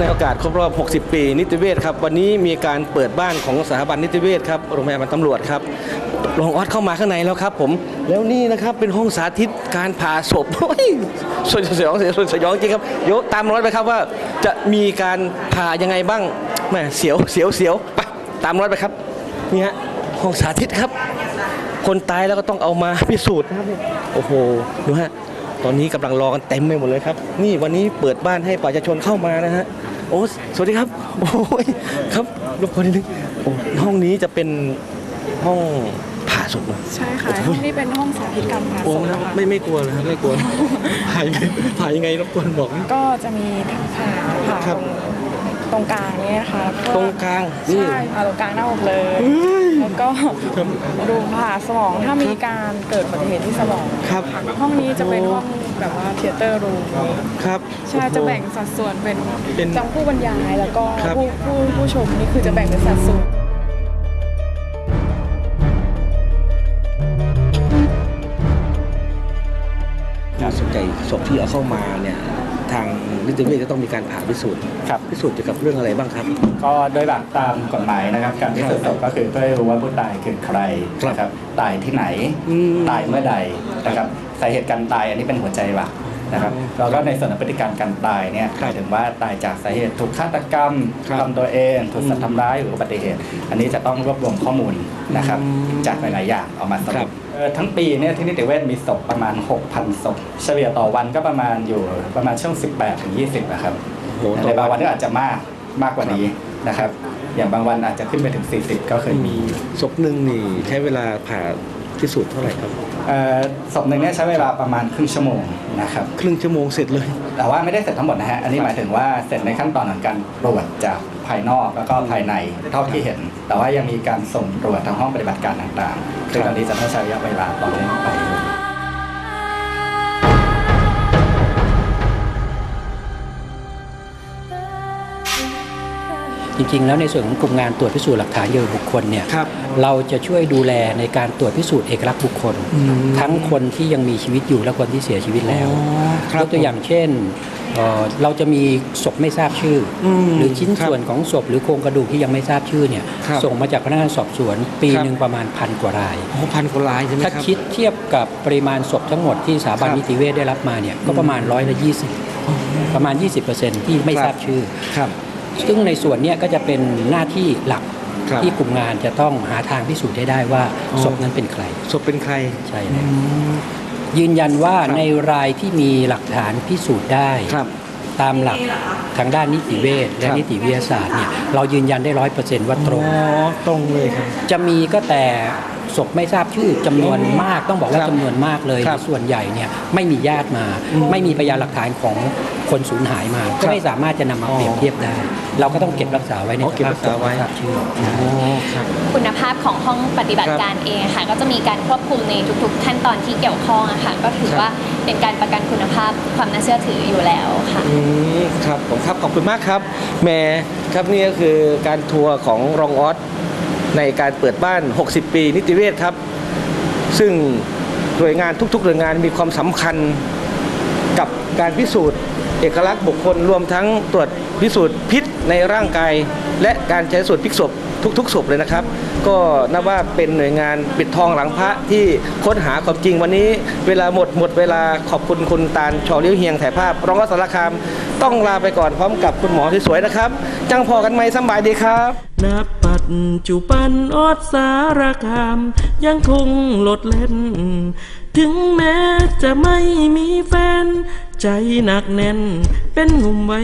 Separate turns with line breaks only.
ในโอกาสครบรอบ 60 ปี นิติเวศครับ วันนี้มีการเปิดบ้านของสถาบันนิติเวศครับ โรงพยาบาลตำรวจครับรองออสเข้ามาข้างในแล้วครับผม แล้วนี่นะครับเป็นห้องสาธิตการผ่าศพโอ้ยสยสยองสยองสยองจริงครับ เดี๋ยวตามรอยไปครับว่าจะมีการผ่ายังไงบ้างแม่เสียวเสียวเสียวไปตามรอยไปครับ นี่ฮะห้องสาธิตครับ คนตายแล้วก็ต้องเอามาพิสูจน์นะครับโอ้โหดูฮะตอนนี้กำลังรอกันเต็มไปหมดเลยครับ นี่วันนี้เปิดบ้านให้ประชาชนเข้ามานะฮะ โอ้สวัสดีครับ โอ้ยครับรบกวนนิดนึงโอ้ห้องนี้จะเป็นห้องผ่าศพเหรอ
ใช่ค่ะห้องนี้เป็นห้องสาธิตการผ่า
โอ้
ศพ
นะ
นะคะ
ไม่ไม่กลัวเลยครับไม่กลัวผ่ายังไงผ่ายังไงรบกวนบอกนิด
ก็จะมีผ่าผ่า
ค
ต
รั
ร
บ
งตรงกลางเนี่ยนะคะแล้วก็
ตรงกลางนี่
ใช่ผ่าตรงกลางหน้าอกเลย
เฮ้ย
แล้ว ก็ดูผ่าสมองถ้ามีการเกิดอุบัติเหตุที่สมอง
ครับ
ห้องนี้จะเป็นห้องแบบว่าเทเตอร์รูม
ครับ
ใช่จะแบ่งสัดส่วนเป็น
เป็น
จำผู้บรรยายแล้วก็
ครับ
ผู้ผู้ผู้ชมนี่คือจะแบ่งเป็นสัดส่วน
ส่วนใหญ่ศพที่เอาเข้ามาเนี่ยทาง นิติเวชจะต้องมีการผ่าพิสูจน์
ครับ
พิสูจน์เกี่ยวกับเรื่องอะไรบ้างครับ
ก็โดยหลักตามกฎหมายนะครับ การพิสูจน์ศพก็คือเพื่อให้รู้ว่าผู้ตายคือใคร
ครับ
นะครับตายที่ไหน
อืม
ตายเมื่อใดนะครับสาเหตุการตายอันนี้เป็นหัวใจหลัก นะครับ
อ๋อ
แล้วก็ในส่วนของพฤติการการตายเนี่ย
ครับ
หมายถึงว่าตายจากสาเหตุถูกฆาตกรรม
ครับ
ทำตัวเองถูกสัต
อื
ว์
ม
ทำร้ายหรืออุบัติเหตุ อันนี้จะต้องรวบรวมข้อมูลนะครับ
อืม
จากหลาย ๆ อย่างเอามาส
ครั
รุ
บ
ปเอ่อทั้งปีเนี่ยที่นิติเวชมีศพประมาณ 6,000 ศพ เฉลี่ยต่อวันก็ประมาณอยู่ประมาณช่วง 18ถึง20นะครับ
โอ้โห
ในบางวันก็อาจจะมากมากกว่านี้นะครับ อย่างบางวันอาจจะขึ้นไปถึง 40 ก็เคยมี
ศพหนึ่งนี่ใช้เวลาผ่า พิสูจน์เท่าไหร่ครับ
เอ่อศพหนึ่งเนี่ยใช้เวลาประมาณครึ่งชั่วโมงนะครับ
ครึ่งชั่วโมงเสร็จเลย
แต่ว่าไม่ได้เสร็จทั้งหมดนะฮะ อันนี้หมายถึงว่าเสร็จในขั้นตอนของการตรวจจากภายนอกแล้วก็ภายในเท่าที่เห็น แต่ว่ายังมีการส่งตรวจทางห้องปฏิบัติการต่างๆซึ่ง
ครับ
ตอนนี้จะต้องใช้ระยะเวลาต่อเนื่องไป
จริงๆ แล้วในส่วนของกลุ่มงานตรวจพิสูจน์หลักฐานเกี่ยวกับบุคคลเนี่ย
ครับ
เราจะช่วยดูแลในการตรวจพิสูจน์เอกลักษณ์บุคคล
อืม
ทั้งคนที่ยังมีชีวิตอยู่และคนที่เสียชีวิตแล้ว
อ๋อครับ
ยกตัวอย่างเช่นเอ่อเราจะมีศพไม่ทราบชื่ออ
ม
หรือชิ้น
ครับ
ส่วนของศพหรือโครงกระดูกที่ยังไม่ทราบชื่อเนี่ย
ครับ
ส่งมาจากพนักงานสอบสวน ปี
ครับ
หนึ่งประมาณพันกว่าราย
โอ้พันกว่าลายใช่ไหม
ถ้า
ครับ
คิดเทียบกับปริมาณศพทั้งหมดที่สถาบัน
ครับ
นิติเวชได้รับมาเนี่ยก็ประมาณร้อยละยี่สิบประมาณ 20%ที่ไม่
ครับ
ทราบชื่อ
ครับ
ซึ่งในส่วนเนี้ยก็จะเป็นหน้าที่หลัก
ครับ
ที่กลุ่มงานจะต้องหาทางพิสูจน์ให้ได้ว่า
อ๋อ
ศพนั้นเป็นใคร
ศพเป็นใคร
ใช่แล้วยืนยันว่า
ครับ
ในรายที่มีหลักฐานพิสูจน์ได้
ครับ
ตามหลักทางด้านนิติเวชและ
ครับ
นิติวิทยาศาสตร์เนี่ยเรายืนยันได้ร้อยเปอร์เซนต์ว่าตรง
อ๋อตรงเลยครับ
จะมีก็แต่ ศพไม่ทราบชื่อจำนวนมากต้องบอกว่า
ครับ
จำนวนมากเลย
ครับ
ส่วนใหญ่เนี่ยไม่มีญาติมา ไม่มีพยานหลักฐานของคนสูญหายมา
ครั
ก็
บ
ไม่สามารถจะนำมาเปรียบเทียบได้ เราก็ต้องเก็บรักษาไว้ใน
อ๋อเก็บ
สภาพ
รักษาไว้
ศพม่ทราบชื่อ
อ๋อครับ
คุณภาพของห้องปฏิบั
ค
ติ
รับ
การเองค่ะ ก็จะมีการควบคุมในทุกๆขั้นตอนที่เกี่ยวข้องอะค่ะก็ถือ
ครับ
ว่าเป็นการประกันคุณภาพความน่าเชื่อถืออยู่แล้วค่ะ
อืมครับผมครับขอบคุณมากครับแหม่ครับนี่ก็คือการทัวร์ของรองออส ในการเปิดบ้าน 60 ปี นิติเวศครับ ซึ่งหน่วยงานทุกๆหน่วยงานมีความสำคัญกับการพิสูจน์ เอกลักษณ์บุคคลรวมทั้งตรวจพิสูจน์พิษในร่างกาย และการใช้ส่วนพลิกศพทุกๆศพเลยนะครับ ก็นับว่าเป็นหน่วยงานปิดทองหลังพระที่ค้นหาความจริงวันนี้เวลาหมดหมดเวลาขอบคุณคุณตาลชอเลี้ยวเฮียงถ่ายภาพรองรัฐสารคาม ต้องลาไปก่อนพร้อมกับคุณหมอที่สวยๆนะครับ จังพอกันไหมสบายดีครับ
ปัจจุบันอดสารคาม ยังคงโลดเล่น ถึงแม้จะไม่มีแฟน ใจหนักแน่น เป็นหนุ่มไว้